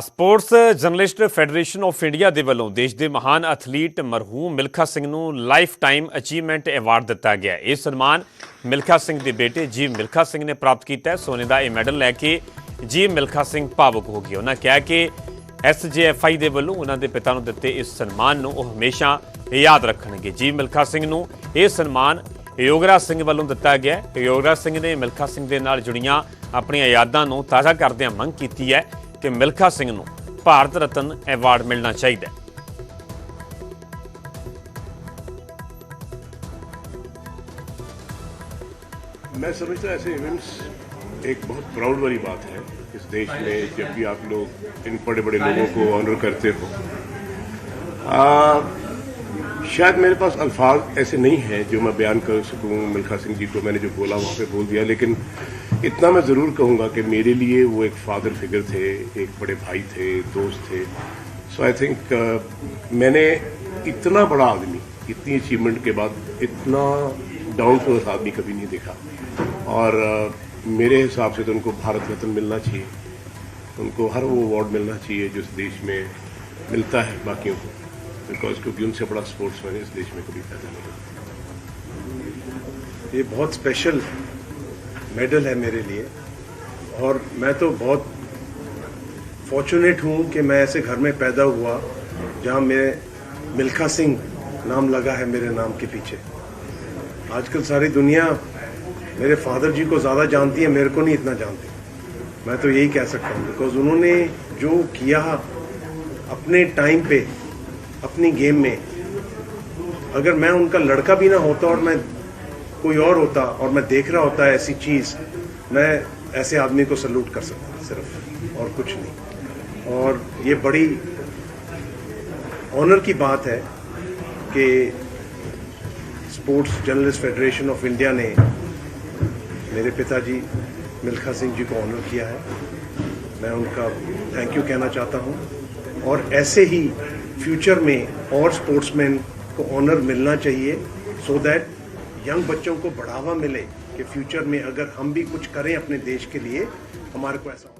Sports Journalist Federation of India ਦੇ ਵੱਲੋਂ ਦੇਸ਼ ਦੇ ਮਹਾਨ ਐਥਲੀਟ ਮਰਹੂਮ ਮਿਲਖਾ ਸਿੰਘ ਨੂੰ ਲਾਈਫ ਟਾਈਮ ਅਚੀਵਮੈਂਟ ਅਵਾਰਡ ਦਿੱਤਾ ਗਿਆ। ਇਹ ਸਨਮਾਨ ਮਿਲਖਾ ਸਿੰਘ ਦੇ ਬੇਟੇ ਜੀ ਮਿਲਖਾ ਸਿੰਘ ਨੇ ਪ੍ਰਾਪਤ ਕੀਤਾ। ਹੈ ਸੋਨੇ ਦਾ ਇਹ ਮੈਡਲ ਲੈ ਕੇ ਜੀ ਮਿਲਖਾ ਸਿੰਘ ਭਾਵੁਕ ਹੋ ਗਏ। ਉਹਨਾਂ ਕਿਹਾ ਕਿ ਐਸਜੇਐਫਆਈ ਦੇ ਵੱਲੋਂ ਉਹਨਾਂ ਦੇ ਪਿਤਾ ਨੂੰ ਦਿੱਤੇ ਇਸ ਸਨਮਾਨ ਨੂੰ ਉਹ ਹਮੇਸ਼ਾ ਯਾਦ ਰੱਖਣਗੇ। ਜੀ ਮਿਲਖਾ ਸਿੰਘ ਨੂੰ ਇਹ ਸਨਮਾਨ ਯੋਗਰਾਜ ਸਿੰਘ ਵੱਲੋਂ ਦਿੱਤਾ ਗਿਆ। ਹੈ। ਯੋਗਰਾਜ ਸਿੰਘ ਨੇ ਮਿਲਖਾ ਸਿੰਘ ਦੇ ਨਾਲ ਜੁੜੀਆਂ ਆਪਣੀਆਂ ਯਾਦਾਂ ਨੂੰ ਤਾਜ਼ਾ ਕਰਦਿਆਂ ਮੰਗ ਕੀਤੀ ਹੈ ਕਿ ਮਿਲਖਾ ਸਿੰਘ ਨੂੰ ਭਾਰਤ ਰਤਨ ਐਵਾਰਡ ਮਿਲਣਾ ਚਾਹੀਦਾ ਹੈ मैं समझता ऐसे इवेंट्स एक बहुत प्राउड वाली बात है इस देश में जब भी आप लोग इन बड़े बड़े लोगों को ऑनर करते हो आ, शायद मेरे पास अल्फाज ऐसे नहीं हैं जो मैं बयान कर सकूं मिल्खा सिंह जी को मैंने जो बोला वहाँ पे बोल दिया लेकिन इतना मैं ज़रूर कहूँगा कि मेरे लिए वो एक फादर फिगर थे एक बड़े भाई थे दोस्त थे। सो आई थिंक मैंने इतना बड़ा आदमी इतनी अचीवमेंट के बाद इतना डाउन टू अर्थ आदमी कभी नहीं देखा। और अ, मेरे हिसाब से तो उनको भारत रत्न मिलना चाहिए। उनको हर वो अवार्ड मिलना चाहिए जो इस देश में मिलता है बाकियों को। बिकॉज़ क्योंकि उनसे बड़ा स्पोर्ट्स मैन इस देश में कभी पैदा नहीं ये बहुत स्पेशल मेडल है मेरे लिए। और मैं तो बहुत फॉर्चुनेट हूँ कि मैं ऐसे घर में पैदा हुआ, जहाँ मेरे मिल्खा सिंह नाम लगा है मेरे नाम के पीछे। आजकल सारी दुनिया मेरे फादर जी को ज़्यादा जानती है, मेरे को नहीं इतना जानती। मैं तो यही कह सकता हूँ बिकॉज़ उन्होंने जो किया अपने टाइम पे, अपनी गेम में, अगर मैं उनका लड़का भी ना होता और मैं कोई और होता और मैं देख रहा होता ऐसी चीज़, मैं ऐसे आदमी को सल्यूट कर सकता सिर्फ़ और कुछ नहीं। और ये बड़ी ऑनर की बात है कि Sports Journalist Federation of India ने मेरे पिताजी मिल्खा सिंह जी को ऑनर किया है। मैं उनका थैंक यू कहना चाहता हूँ। और ऐसे ही फ्यूचर में और स्पोर्ट्समैन को ऑनर मिलना चाहिए सो so दैट यंग बच्चों को बढ़ावा मिले कि फ्यूचर में अगर हम भी कुछ करें अपने देश के लिए, हमारे को ऐसा